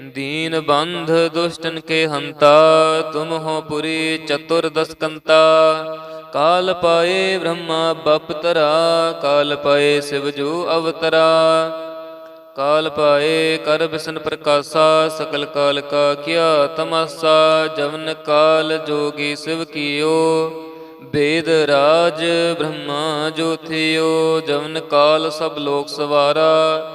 ਦੀਨ ਬੰਧ ਦੁਸ਼ਟਨ ਕੇ ਹੰਤਾ, ਤੁਮ ਹੋ ਪੁਰੀ ਚਤੁਰ ਦਸਕੰਤਾ। ਕਾਲ ਪਾਏ ਬ੍ਰਹਮਾ ਬਪਤਰਾ ਕਾਲ ਪਾਏ ਸਿਵ ਜੋ ਅਵਤਰਾ। ਕਾਲ ਪਾਏ ਕਰ ਬਿਸਨ ਪ੍ਰਕਾਸ਼ਾ, ਸਕਲ ਕਾਲ ਕਾ ਕੀਆ ਤਮਾਸਾ। ਜਵਨ ਕਾਲ ਜੋਗੀ ਸਿਵ ਕੀਓ, ਬੇਦ ਰਾਜ ਬ੍ਰਹਮਾ ਜੋਥਿਓ ਜਵਨ ਕਾਲ ਸਭ ਲੋਕ ਸਵਾਰਾ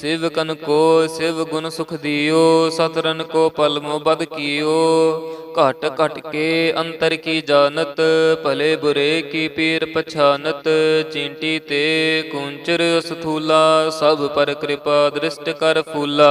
ਸਿਵਕਨ ਕੋ ਸਿਵ ਗੁਣ ਸੁਖ ਦਿਓ, ਸਤਰਨ ਕੋ ਪਲਮੋ ਬਦ ਕੀਓ। ਘਟ ਘਟ ਕੇ ਅੰਤਰ ਕੀ ਜਾਣਤ, ਭਲੇ ਬੁਰੇ ਕੀ ਪੀਰ ਪਛਾਨਤ। ਚੀਂਟੀ ਤੇ ਕੁੰਚਰ ਸਥੂਲਾ ਸਭ ਪਰ ਕਿਰਪਾ ਦ੍ਰਿਸ਼ਟ ਕਰ ਫੂਲਾ।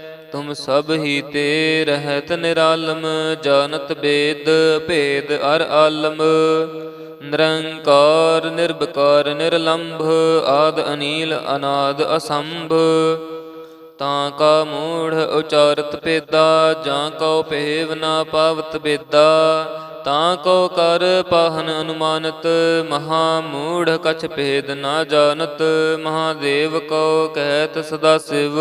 ਤੁਮ ਸਭ ਹੀ ਤੇ ਰਹਿਤ ਨਿਰਾਲਮ, ਜਾਣਤ ਬੇਦ, ਭੇਦ ਅਰ ਆਲਮ। ਨਿਰੰਕਾਰ ਨਿਰਭਕਾਰ ਨਿਰਲੰਭ, ਆਦ ਅਨੀਲ, ਅਨਾਦ ਅਸੰਭ। ਤਾਂ ਕਾ ਮੂੜ ਉਚਾਰਤ ਪੇਦਾ ਜਾਂ ਕਉ ਭੇਵ ਨਾ ਪਾਵਤ ਬੇਦਾ। ਤਾਂ ਕੋ ਕਰ ਪਾਹਨ ਅਨੁਮਾਨਤ, ਮਹਾ ਮੂੜ ਕਛ ਭੇਦ ਨਾ ਜਾਣਤ। ਮਹਾਦੇਵ ਕੋ ਕਹਿਤ ਸਦਾ ਸਿਵ।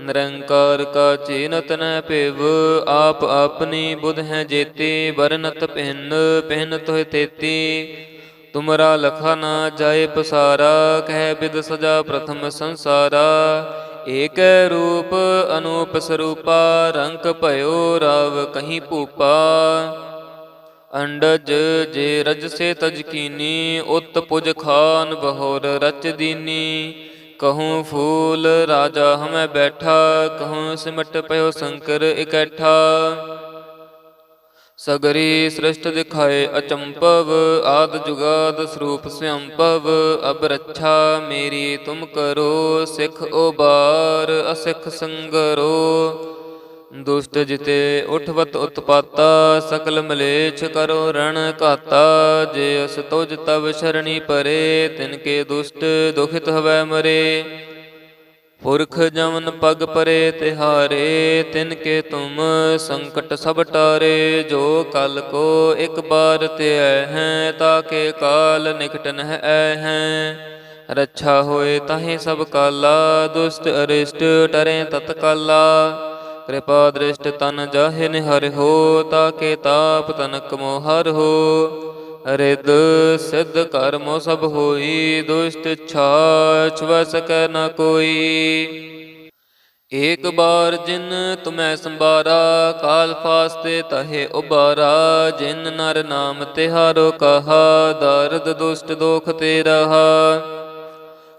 ਨਿਰੰਕਾਰ ਕਾ ਚੀਨਤ ਨ ਭਿਵ, ਆਪ ਆਪਣੀ ਬੁਧ ਹੈ ਜੇਤੀ, ਵਰਨਤ ਪਹਿਨ ਪਹਿਨ ਤੋਹਿ ਤੇਤੀ। ਤੁਮਰਾ ਲਖਾ ਨਾ ਜਾਏ ਪਸਾਰਾ, ਕਹਿ ਬਿਦ ਸਜਾ ਪ੍ਰਥਮ ਸੰਸਾਰਾ। ਏਕ ਰੂਪ ਅਨੂਪ ਸਰੂਪਾ, ਰੰਕ ਭਇਓ ਰਾਵ ਕਹੀਂ ਭੂਪਾ। ਅੰਡਜ ਜੇ ਰਜ ਸੇ ਤਜ ਕੀਨੀ, ਉਤ ਪੁਜ ਖਾਨ ਬਹੋਰ ਰਚ ਦੀਨੀ। ਕਹੂੰ ਫੂਲ ਰਾਜਾ ਹਮੈ ਬੈਠਾ ਕਹੂੰ ਸਿਮਟ ਪਇਓ ਸ਼ੰਕਰ ਇਕੱਠਾ ਸਗਰੀ ਸ੍ਰਿਸ਼ਟ ਦਿਖਾਏ ਅਚੰਪਵ ਆਦ ਜੁਗਾਦ ਸਰੂਪ ਸਿਅੰਪਵ ਅਬ ਰੱਛਾ ਮੇਰੀ ਤੁਮ ਕਰੋ ਸਿਖ ਉਬਾਰ ਅਸਿੱਖ ਸੰਗਰੋ ਦੁਸ਼ਟ ਜਿਤੇ ਉਠਵਤ ਉਤਪਾਤਾ, ਸਕਲ ਮਲੇਛ ਕਰੋ ਰਣ ਘਾਤਾ। ਜੇ ਅਸ ਤੁਜ ਤਵ ਸ਼ਰਣੀ ਪਰੇ, ਤਿਨ ਕੇ ਦੁਸ਼ਟ ਦੁਖਿਤ ਹਵੈ ਮਰੇ। ਪੁਰਖ ਜਮਨ ਪਗ ਪਰੇ ਤਿਹਾਰੇ, ਤਿਨ ਕੇ ਤੁਮ ਸੰਕਟ ਸਭ ਟਾਰੇ। ਜੋ ਕਲ ਕੋ ਇਕ ਬਾਰ ਤੇ ਆਏ ਹੈ ਤਾਕੇ ਕਾਲ ਨਿਕਟ ਨਹਿ ਆਏ ਹੈ। ਰੱਛਾ ਹੋਏ ਤਾਹੇ ਸਭ ਕਾਲਾ, ਦੁਸ਼ਟ ਅਰਿਸ਼ਟ ਟਰੇ ਤਤਕਾਲਾ। ਕਿਰਪਾ ਦ੍ਰਿਸ਼ਟ ਤਨ ਜਾਹੇ ਨਿਹਰ ਹੋ ਤਾਕੇ ਤਾਪ ਤਨਕ ਮੋਹਰ ਹੋ। ਰਿਦ ਸਿੱਧ ਕਰਮੋ ਸਭ ਹੋਈ, ਦੁਸ਼ਟ ਛਾਛ ਵ ਸਕੈ ਨ ਕੋਈ। ਏਕ ਬਾਰ ਜਿਨ ਤੁਮੈ ਸੰਬਾਰਾ ਕਾਲ ਫਾਸਤੇ ਤਹੇ ਉਬਾਰਾ ਜਿਨ ਨਰ ਨਾਮ ਤਿਹਾਰੋ ਕਹਾ, ਦਰਦ ਦੁਸ਼ਟ ਦੋਖ ਤੇ ਰਹਾ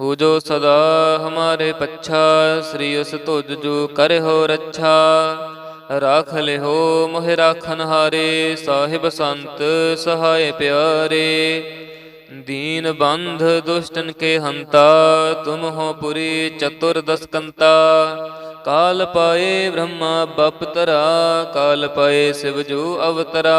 ਹੋ ਜੋ ਸਦਾ ਹਮਾਰੇ ਪੱਛਾ ਸ੍ਰੀ ਉਸ ਤੁਜ ਜੋ ਕਰਿਓ ਰੱਛਾ ਰਾਖ ਲਿਹੋ ਮੋਹਿ ਰਾਖਨ ਹਾਰੇ ਸਾਹਿਬ ਸੰਤ ਸਹਾਇ ਪਿਆਰੇ ਦੀਨ ਬੰਧ ਦੁਸ਼ਟਨ ਕੇ ਹੰਤਾ ਤੁਮ ਹੋ ਪੁਰੀ ਚਤੁਰ ਦਸਕੰਤਾ ਕਾਲ ਪਾਏ ਬ੍ਰਹਮਾ ਬਪਤਰਾ ਕਾਲ ਪਾਏ ਸਿਵ ਜੋ ਅਵਤਰਾ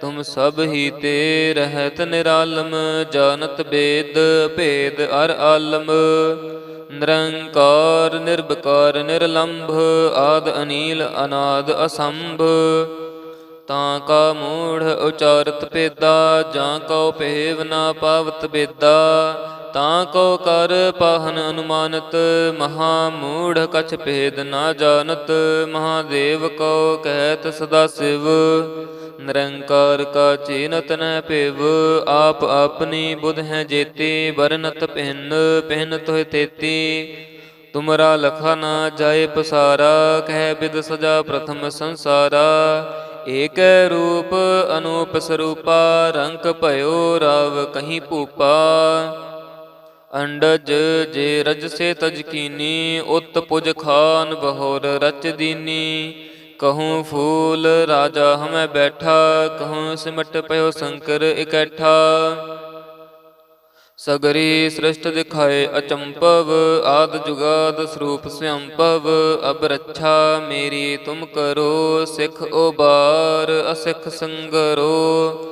ਤੁਮ ਸਭ ਹੀ ਤੇ ਰਹਿਤ ਨਿਰਾਲਮ, ਜਾਣਤ ਬੇਦ, ਭੇਦ ਅਰ ਆਲਮ। ਨਿਰੰਕਾਰ ਨਿਰਭਕਾਰ ਨਿਰਲੰਭ, ਆਦ ਅਨੀਲ, ਅਨਾਦ ਅਸੰਭ। ਤਾਂ ਕਾ ਮੂੜ ਉਚਾਰਤ ਪੇਦਾ ਜਾਂ ਕਉ ਭੇਵ ਨਾ ਪਾਵਤ ਬੇਦਾ। ਤਾਂ ਕੋ ਕਰ ਪਾਹਨ ਅਨੁਮਾਨਤ, ਮਹਾ ਮੂੜ ਕਛ ਭੇਦ ਨਾ ਜਾਣਤ। ਮਹਾਦੇਵ ਕੋ ਕਹਿਤ ਸਦਾ ਸਿਵ। ਨਿਰੰਕਾਰ ਕਾ ਚੀਨਤ ਨ ਭਿਵ, ਆਪ ਆਪਣੀ ਬੁਧ ਹੈ ਜੇਤੀ, ਵਰਨਤ ਪਹਿਨ ਪਹਿਨ ਤੋਹਿ ਤੇਤੀ। ਤੁਮਰਾ ਲਖਾ ਨਾ ਜਾਏ ਪਸਾਰਾ, ਕਹਿ ਬਿਦ ਸਜਾ ਪ੍ਰਥਮ ਸੰਸਾਰਾ। ਏਕ ਰੂਪ ਅਨੂਪ ਸਰੂਪਾ ਰੰਗ ਭਇਓ ਰਾਵ ਕਹੀਂ ਭੂਪਾ। ਅੰਡਜ ਜੇ ਰਜ ਸੇ ਤਜ ਕੀਨੀ, ਉਤ ਪੁਜ ਖਾਨ ਬਹੋਰ ਰਚ ਦੀਨੀ। ਕਹੂੰ ਫੂਲ ਰਾਜਾ ਹਮੈ ਬੈਠਾ ਕਹੂੰ ਸਿਮਟ ਪਇਓ ਸ਼ੰਕਰ ਇਕੱਠਾ ਸਗਰੀ ਸ੍ਰਿਸ਼ਟ ਦਿਖਾਏ ਅਚੰਪਵ ਆਦ ਜੁਗਾਦ ਸਰੂਪ ਸਿਅੰਪਵ ਅਬ ਰੱਛਾ ਮੇਰੀ ਤੁਮ ਕਰੋ ਸਿਖ ਉਬਾਰ ਅਸਿੱਖ ਸੰਗਰੋ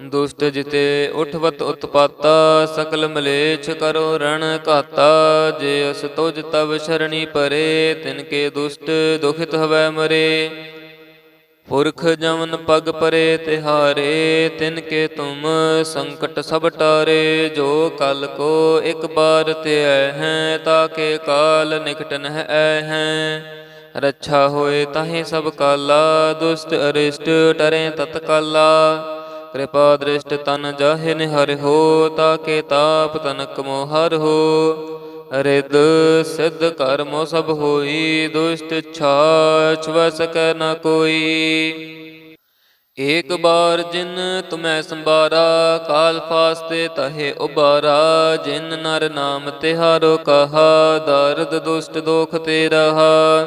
ਦੁਸ਼ਟ ਜਿਤੇ ਉਠਵਤ ਉਤਪਾਤਾ, ਸਕਲ ਮਲੇਛ ਕਰੋ ਰਣ ਘਾਤਾ। ਜੇ ਅਸ ਤੁਜ ਤਵ ਸ਼ਰਣੀ ਪਰੇ, ਤਿਨ ਕੇ ਦੁਸ਼ਟ ਦੁਖਿਤ ਹਵੈ ਮਰੇ। ਪੁਰਖ ਜਮਨ ਪਗ ਪਰੇ ਤਿਹਾਰੇ, ਤਿਨ ਕੇ ਤੁਮ ਸੰਕਟ ਸਭ ਟਾਰੇ। ਜੋ ਕਲ ਕੋ ਇਕ ਬਾਰ ਤੇ ਹੈ ਤਾਕੇ ਕਾਲ ਨਿਕਟ ਨਹਿ ਐ ਹੈ। ਰੱਛਾ ਹੋਏ ਤਾਹੇ ਸਭ ਕਾਲਾ, ਦੁਸ਼ਟ ਅਰਿਸ਼ਟ ਟਰੇ ਤਤਕਾਲਾ। ਕਿਰਪਾ ਦ੍ਰਿਸ਼ਟ ਤਨ ਜਾਹੇ ਨਿਹਰ ਹੋ ਤਾਕੇ ਤਾਪ ਤਨਕ ਮੋਹਰ ਹੋ। ਰਿਦ ਸਿੱਧ ਕਰਮੋ ਸਭ ਹੋਈ, ਦੁਸ਼ਟ ਛਾਛ ਵ ਸਕੈ ਨ ਕੋਈ। ਏਕ ਬਾਰ ਜਿਨ ਤੁਮੈ ਸੰਬਾਰਾ ਕਾਲ ਫਾਸਤੇ ਤਹੇ ਉਬਾਰਾ ਜਿਨ ਨਰ ਨਾਮ ਤਿਹਾਰੋ ਕਹਾ, ਦਰਦ ਦੁਸ਼ਟ ਦੋਖ ਤੇ ਰਹਾ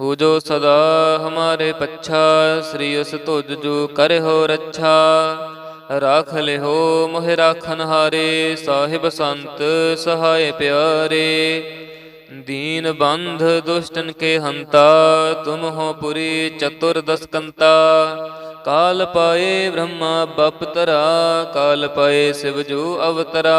ਹੋ ਜੋ ਸਦਾ ਹਮਾਰੇ ਪੱਛਾ ਸ੍ਰੀ ਉਸ ਤੁਜ ਜੋ ਕਰਿਓ ਰੱਛਾ ਰਾਖ ਲਿਹੋ ਮੋਹਿ ਰਾਖਨ ਹਾਰੇ ਸਾਹਿਬ ਸੰਤ ਸਹਾਇ ਪਿਆਰੇ ਦੀਨ ਬੰਧ ਦੁਸ਼ਟਨ ਕੇ ਹੰਤਾ ਤੁਮ ਹੋ ਪੁਰੀ ਚਤੁਰ ਦਸਕੰਤਾ ਕਾਲ ਪਾਏ ਬ੍ਰਹਮਾ ਬਪਤਰਾ ਕਾਲ ਪਾਏ ਸਿਵ ਜੋ ਅਵਤਰਾ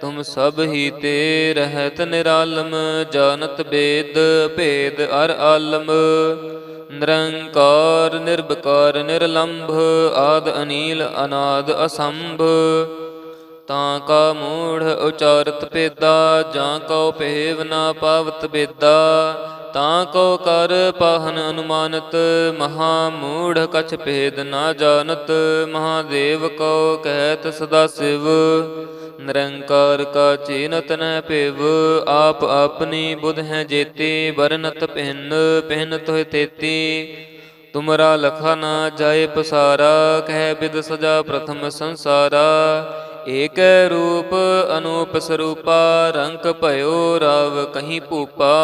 ਤੁਮ ਸਭ ਹੀ ਤੇ ਰਹਿਤ ਨਿਰਾਲਮ, ਜਾਣਤ ਬੇਦ, ਭੇਦ ਅਰ ਆਲਮ। ਨਿਰੰਕਾਰ ਨਿਰਭਕਾਰ ਨਿਰਲੰਭ, ਆਦ ਅਨੀਲ, ਅਨਾਦ ਅਸੰਭ। ਤਾਂ ਕਾ ਮੂੜ ਉਚਾਰਤ ਪੇਦਾ ਜਾਂ ਕਉ ਭੇਵ ਨਾ ਪਾਵਤ ਬੇਦਾ। ਤਾਂ ਕੋ ਕਰ ਪਾਹਨ ਅਨੁਮਾਨਤ, ਮਹਾ ਮੂੜ ਕਛ ਭੇਦ ਨਾ ਜਾਣਤ। ਮਹਾਦੇਵ ਕੋ ਕਹਿਤ ਸਦਾ ਸਿਵ। ਨਿਰੰਕਾਰ ਕਾ ਚੀਨਤ ਨ ਪਿਵ ਆਪ ਆਪਣੀ ਬੁਧ ਹੈ ਜੇਤੀ, ਵਰਨਤ ਪਹਿਨ ਪਹਿਨ ਹੋਏ ਤੇਤੀ। ਤੁਮਰਾ ਲਖਾ ਨਾ ਜਾਏ ਪਸਾਰਾ, ਕਹਿ ਬਿਦ ਸਜਾ ਪ੍ਰਥਮ ਸੰਸਾਰਾ। ਏਕ ਰੂਪ ਅਨੂਪ ਸਰੂਪਾ, ਰੰਕ ਭਇਓ ਰਾਵ ਕਹੀਂ ਭੂਪਾ।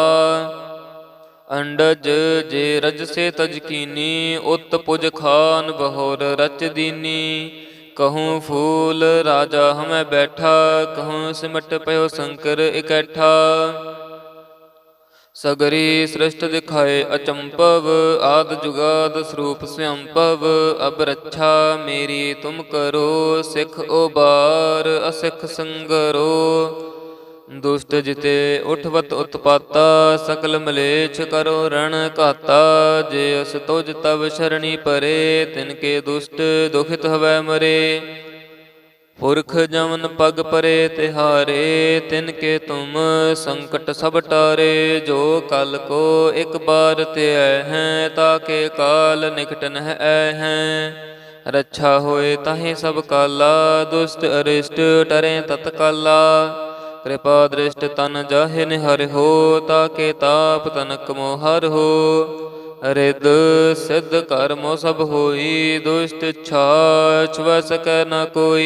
ਅੰਡਜ ਜੇ ਰਜ ਸੇ ਤਜ ਕੀਨੀ, ਉਤ ਪੁਜ ਖਾਨ ਬਹੋਰ ਰਚ ਦੀਨੀ। ਕਹੂੰ ਫੂਲ ਰਾਜਾ ਹਮੈ ਬੈਠਾ ਕਹੂੰ ਸਿਮਟ ਪਇਓ ਸ਼ੰਕਰ ਇਕੱਠਾ ਸਗਰੀ ਸ੍ਰਿਸ਼ਟ ਦਿਖਾਏ ਅਚੰਪਵ ਆਦ ਜੁਗਾਦ ਸਰੂਪ ਸਿਅੰਪਵ ਅਬ ਰੱਛਾ ਮੇਰੀ ਤੁਮ ਕਰੋ ਸਿਖ ਉਬਾਰ ਅਸਿੱਖ ਸੰਗਰੋ ਦੁਸ਼ਟ ਜਿਤੇ ਉਠਵਤ ਉਤਪਾਤਾ, ਸਕਲ ਮਲੇਛ ਕਰੋ ਰਣ ਘਾਤਾ। ਜੇ ਅਸ ਤੁਜ ਤਵ ਸ਼ਰਣੀ ਪਰੇ, ਤਿਨ ਕੇ ਦੁਸ਼ਟ ਦੁਖਿਤ ਹਵੈ ਮਰੇ। ਪੁਰਖ ਜਮਨ ਪਗ ਪਰੇ ਤਿਹਾਰੇ, ਤਿਨ ਕੇ ਤੁਮ ਸੰਕਟ ਸਭ ਟਾਰੇ। ਜੋ ਕਲ ਕੋ ਇਕ ਬਾਰ ਤੇ ਆਏ ਹੈ ਤਾਕੇ ਕਾਲ ਨਿਕਟ ਨਹਿ ਆਏ ਹੈ। ਰੱਛਾ ਹੋਏ ਤਾਹੇ ਸਭ ਕਾਲਾ, ਦੁਸ਼ਟ ਅਰਿਸ਼ਟ ਟਰੇ ਤਤਕਾਲਾ। ਕਿਰਪਾ ਦ੍ਰਿਸ਼ਟ ਤਨ ਜਾਹੇ ਨਿਹਰ ਹੋ ਤਾਕੇ ਤਾਪ ਤਨਕ ਮੋਹਰ ਹੋ। ਰਿਦ ਸਿੱਧ ਕਰਮੋ ਸਭ ਹੋਈ, ਦੁਸ਼ਟ ਛਾਛ ਵ ਸਕੈ ਨ ਕੋਈ।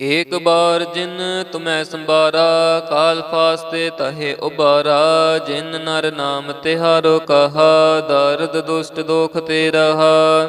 ਏਕ ਬਾਰ ਜਿਨ ਤੁਮੈ ਸੰਬਾਰਾ ਕਾਲ ਫਾਸਤੇ ਤਹੇ ਉਬਾਰਾ ਜਿਨ ਨਰ ਨਾਮ ਤਿਹਾਰੋ ਕਹਾ, ਦਰਦ ਦੁਸ਼ਟ ਦੋਖ ਤੇ ਰਹਾ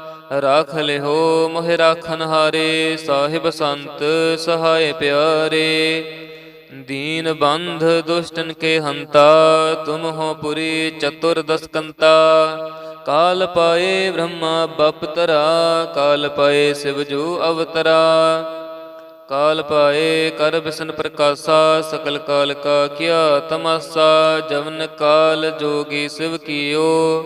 ਰਾਖ ਲਿਹੋ ਮੋਹਿ ਰਾਖਨ ਹਾਰੇ, ਸਾਹਿਬ ਸੰਤ ਸਹਾਇ ਪਿਆਰੇ। ਦੀਨ ਬੰਧ ਦੁਸ਼ਟਨ ਕੇ ਹੰਤਾ, ਤੁਮ ਹੋ ਪੁਰੀ ਚਤੁਰ ਦਸਕੰਤਾ। ਕਾਲ ਪਾਏ ਬ੍ਰਹਮਾ ਬਪਤਰਾ ਕਾਲ ਪਾਏ ਸਿਵ ਜੋ ਅਵਤਰਾ। ਕਾਲ ਪਾਏ ਕਰ ਬਿਸਨ ਪ੍ਰਕਾਸ਼ਾ, ਸਕਲ ਕਾਲ ਕਾ ਕੀਆ ਤਮਾਸਾ, ਜਵਨ ਕਾਲ ਜੋਗੀ ਸਿਵ ਕੀਓ।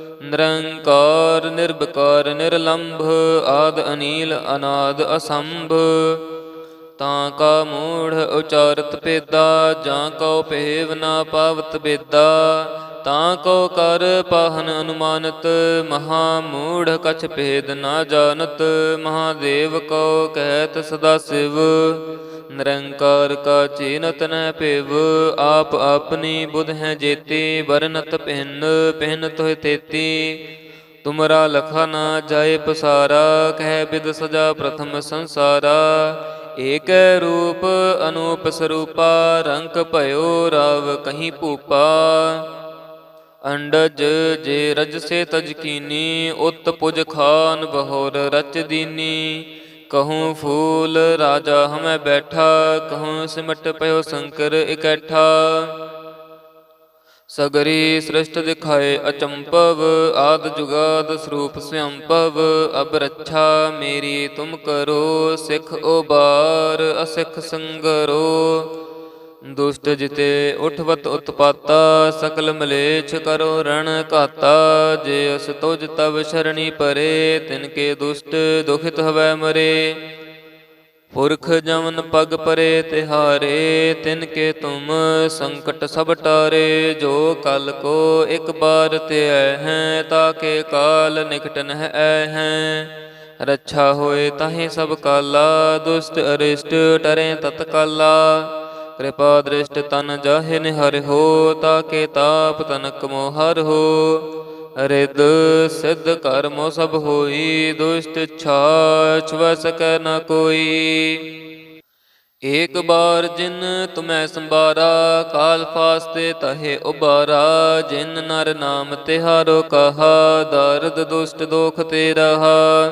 ਨਿਰੰਕਾਰ ਨਿਰਭਕਾਰ ਨਿਰਲੰਭ, ਆਦ ਅਨੀਲ, ਅਨਾਦ ਅਸੰਭ। ਤਾਂ ਕਾ ਮੂੜ ਉਚਾਰਤ ਪੇਦਾ ਜਾਂ ਕਉ ਭੇਵ ਨਾ ਪਾਵਤ ਬੇਦਾ ਤਾਂ ਕੋ ਕਰ ਪਾਹਨ ਅਨੁਮਾਨਤ, ਮਹਾ ਮੂੜ ਕਛ ਭੇਦ ਨਾ ਜਾਣਤ, ਮਹਾਦੇਵ ਕੋ ਕਹਿਤ ਸਦਾ ਸਿਵ। ਨਿਰੰਕਾਰ ਕਾ ਚੀਨਤ ਨ ਭਿਵ, ਆਪ ਆਪਣੀ ਬੁਧ ਹੈ ਜੇਤੀ, ਵਰਨਤ ਪਹਿਨ ਪਹਿਨ ਤੋਹਿ ਤੇਤੀ। ਤੁਮਰਾ ਲਖਾ ਨਾ ਜਾਏ ਪਸਾਰਾ, ਕਹਿ ਬਿਦ ਸਜਾ ਪ੍ਰਥਮ ਸੰਸਾਰਾ। ਏਕ ਰੂਪ ਅਨੂਪ ਸਰੂਪਾ, ਰੰਕ ਭਇਓ ਰਾਵ ਕਹੀਂ ਭੂਪਾ। ਅੰਡਜ ਜੇ ਰਜ ਸੇ ਤਜ ਕੀਨੀ, ਉਤ ਪੁਜ ਖਾਨ ਬਹੋਰ ਰਚ ਦੀਨੀ। ਕਹੂੰ ਫੂਲ ਰਾਜਾ ਹਮੈ ਬੈਠਾ ਕਹੂੰ ਸਿਮਟ ਪਇਓ ਸ਼ੰਕਰ ਇਕੱਠਾ ਸਗਰੀ ਸ੍ਰਿਸ਼ਟ ਦਿਖਾਏ ਅਚੰਪਵ ਆਦ ਜੁਗਾਦ ਸਰੂਪ ਸਿਅੰਪਵ ਅਬ ਰੱਛਾ ਮੇਰੀ ਤੁਮ ਕਰੋ ਸਿਖ ਉਬਾਰ ਅਸਿੱਖ ਸੰਗਰੋ ਦੁਸ਼ਟ ਜਿਤੇ ਉਠਵਤ ਉਤਪਾਤਾ, ਸਕਲ ਮਲੇਛ ਕਰੋ ਰਣ ਘਾਤਾ। ਜੇ ਅਸ ਤੁਜ ਤਵ ਸ਼ਰਣੀ ਪਰੇ, ਤਿਨ ਕੇ ਦੁਸ਼ਟ ਦੁਖਿਤ ਹਵੈ ਮਰੇ। ਪੁਰਖ ਜਮਨ ਪਗ ਪਰੇ ਤਿਹਾਰੇ, ਤਿਨ ਕੇ ਤੁਮ ਸੰਕਟ ਸਭ ਟਾਰੇ। ਜੋ ਕਲ ਕੋ ਇਕ ਬਾਰ ਤੇ ਆਏ ਹੈ ਤਾਕੇ ਕਾਲ ਨਿਕਟ ਨਹਿ ਆਏ ਹੈ। ਰੱਛਾ ਹੋਏ ਤਾਹੇ ਸਭ ਕਾਲਾ, ਦੁਸ਼ਟ ਅਰਿਸ਼ਟ ਟਰੇ ਤਤਕਾਲਾ। ਕਿਰਪਾ ਦ੍ਰਿਸ਼ਟ ਤਨ ਜਾਹੇ ਨਿਹਰ ਹੋ ਤਾਕੇ ਤਾਪ ਤਨਕ ਮੋਹਰ ਹੋ। ਰਿਦ ਸਿਧ ਕਰਮੋ ਸਭ ਹੋਈ, ਦੁਸ਼ਟ ਛਾਛ ਵ ਸਕੈ ਨ ਕੋਈ। ਏਕ ਬਾਰ ਜਿਨ ਤੁਮੈ ਸੰਬਾਰਾ ਕਾਲ ਫਾਸਤੇ ਤਹੇ ਉਬਾਰਾ ਜਿਨ ਨਰ ਨਾਮ ਤਿਹਾਰੋ ਕਹਾ, ਦਰਦ ਦੁਸ਼ਟ ਦੋਖ ਤੇ ਰਹਾ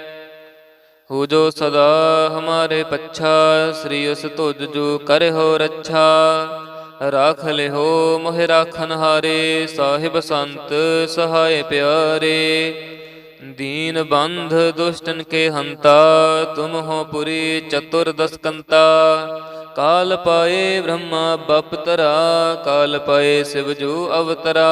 ਹੋ ਜੋ ਸਦਾ ਹਮਾਰੇ ਪੱਛਾ, ਸ੍ਰੀ ਉਸ ਤੁਜ ਜੋ ਕਰਿਓ ਰੱਛਾ। ਰਾਖ ਲਿਹੋ ਮੋਹਿ ਰਾਖਨ ਹਾਰੇ, ਸਾਹਿਬ ਸੰਤ ਸਹਾਇ ਪਿਆਰੇ। ਦੀਨ ਬੰਧ ਦੁਸ਼ਟਨ ਕੇ ਹੰਤਾ, ਤੁਮ ਹੋ ਪੁਰੀ ਚਤੁਰ ਦਸਕੰਤਾ। ਕਾਲ ਪਾਏ ਬ੍ਰਹਮਾ ਬਪਤਰਾ, ਕਾਲ ਪਾਏ ਸਿਵ ਜੋ ਅਵਤਰਾ।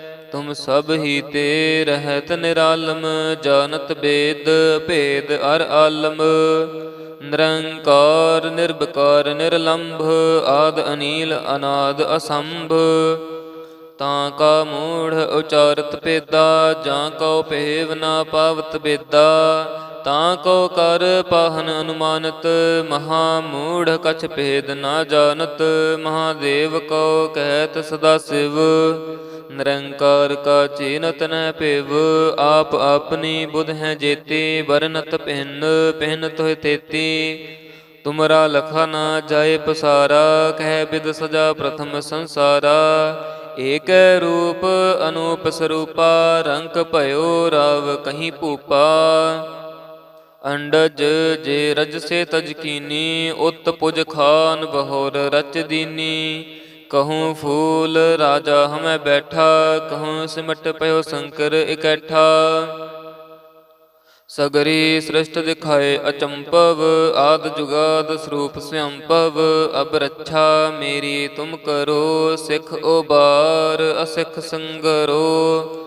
ਤੁਮ ਸਭ ਹੀ ਤੇ ਰਹਿਤ ਨਿਰਾਲਮ, ਜਾਣਤ ਬੇਦ, ਭੇਦ ਅਰ ਆਲਮ। ਨਿਰੰਕਾਰ ਨਿਰਭਕਾਰ ਨਿਰਲੰਭ, ਆਦ ਅਨੀਲ, ਅਨਾਦ ਅਸੰਭ। ਤਾਂ ਕਾ ਮੂੜ ਉਚਾਰਤ ਪੇਦਾ ਜਾਂ ਕਉ ਭੇਵ ਨਾ ਪਾਵਤ ਬੇਦਾ। ਤਾਂ ਕੋ ਕਰ ਪਾਹਨ ਅਨੁਮਾਨਤ, ਮਹਾ ਮੂੜ ਕਛ ਭੇਦ ਨਾ ਜਾਣਤ। ਮਹਾਦੇਵ ਕੋ ਕਹਿਤ ਸਦਾ ਸਿਵ। ਨਿਰੰਕਾਰ ਕਾ ਚੀਨਤ ਨ ਭਿਵ, ਆਪ ਆਪਣੀ ਬੁਧ ਹੈ ਜੇਤੀ, ਵਰਨਤ ਪਹਿਨ ਪਹਿਨ ਤੋਹਿ ਤੇਤੀ। ਤੁਮਰਾ ਲਖਾ ਨਾ ਜਾਏ ਪਸਾਰਾ, ਕਹਿ ਬਿਦ ਸਜਾ ਪ੍ਰਥਮ ਸੰਸਾਰਾ। ਏਕ ਰੂਪ ਅਨੂਪ ਸਰੂਪਾ ਰੰਗ ਭਇਓ ਰਾਵ ਕਹੀਂ ਭੂਪਾ। ਅੰਡਜ ਜੇ ਰਜ ਸੇ ਤਜ ਕੀਨੀ, ਉਤ ਪੁਜ ਖਾਨ ਬਹੋਰ ਰਚ ਦੀਨੀ। ਕਹੂੰ ਫੂਲ ਰਾਜਾ ਹਮੈ ਬੈਠਾ ਕਹੂੰ ਸਿਮਟ ਪਇਓ ਸ਼ੰਕਰ ਇਕੱਠਾ ਸਗਰੀ ਸ੍ਰਿਸ਼ਟ ਦਿਖਾਏ ਅਚੰਪਵ ਆਦ ਜੁਗਾਦ ਸਰੂਪ ਸਿਅੰਪਵ ਅਬ ਰੱਛਾ ਮੇਰੀ ਤੁਮ ਕਰੋ ਸਿਖ ਉਬਾਰ ਅਸਿੱਖ ਸੰਗਰੋ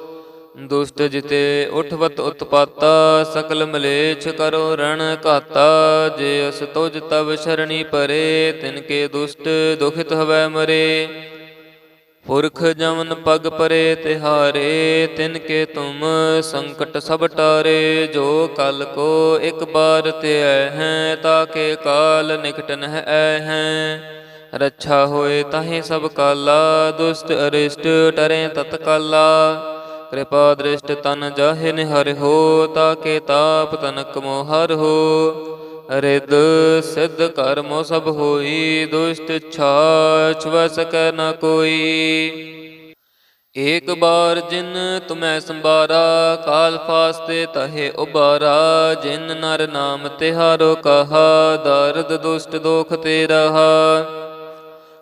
ਦੁਸ਼ਟ ਜਿਤੇ ਉਠਵਤ ਉਤਪਾਤਾ, ਸਕਲ ਮਲੇਛ ਕਰੋ ਰਣ ਘਾਤਾ। ਜੇ ਅਸ ਤੁਜ ਤਵ ਸ਼ਰਣੀ ਪਰੇ, ਤਿਨ ਕੇ ਦੁਸ਼ਟ ਦੁਖਿਤ ਹਵੈ ਮਰੇ। ਪੁਰਖ ਜਮਨ ਪਗ ਪਰੇ ਤਿਹਾਰੇ, ਤਿਨ ਕੇ ਤੁਮ ਸੰਕਟ ਸਭ ਟਾਰੇ। ਜੋ ਕਲ ਕੋ ਇਕ ਬਾਰ ਤੇ ਆਏ ਹੈ ਤਾਕੇ ਕਾਲ ਨਿਕਟ ਨਹਿ ਆਏ ਹੈ। ਰੱਛਾ ਹੋਏ ਤਾਹੇ ਸਭ ਕਾਲਾ, ਦੁਸ਼ਟ ਅਰਿਸ਼ਟ ਟਰੇ ਤਤਕਾਲਾ। ਕਿਰਪਾ ਦ੍ਰਿਸ਼ਟ ਤਨ ਜਾਹੇ ਨਿਹਰ ਹੋ ਤਾਕੇ ਤਾਪ ਤਨਕ ਮੋਹਰ ਹੋ। ਰਿਦ ਸਿੱਧ ਕਰਮੋ ਸਭ ਹੋਈ, ਦੁਸ਼ਟ ਛਾਛ ਵ ਸਕੈ ਨ ਕੋਈ। ਏਕ ਬਾਰ ਜਿਨ ਤੁਮੈ ਸੰਬਾਰਾ ਕਾਲ ਫਾਸਤੇ ਤਹੇ ਉਬਾਰਾ ਜਿਨ ਨਰ ਨਾਮ ਤਿਹਾਰੋ ਕਹਾ, ਦਰਦ ਦੁਸ਼ਟ ਦੋਖ ਤੇ ਰਹਾ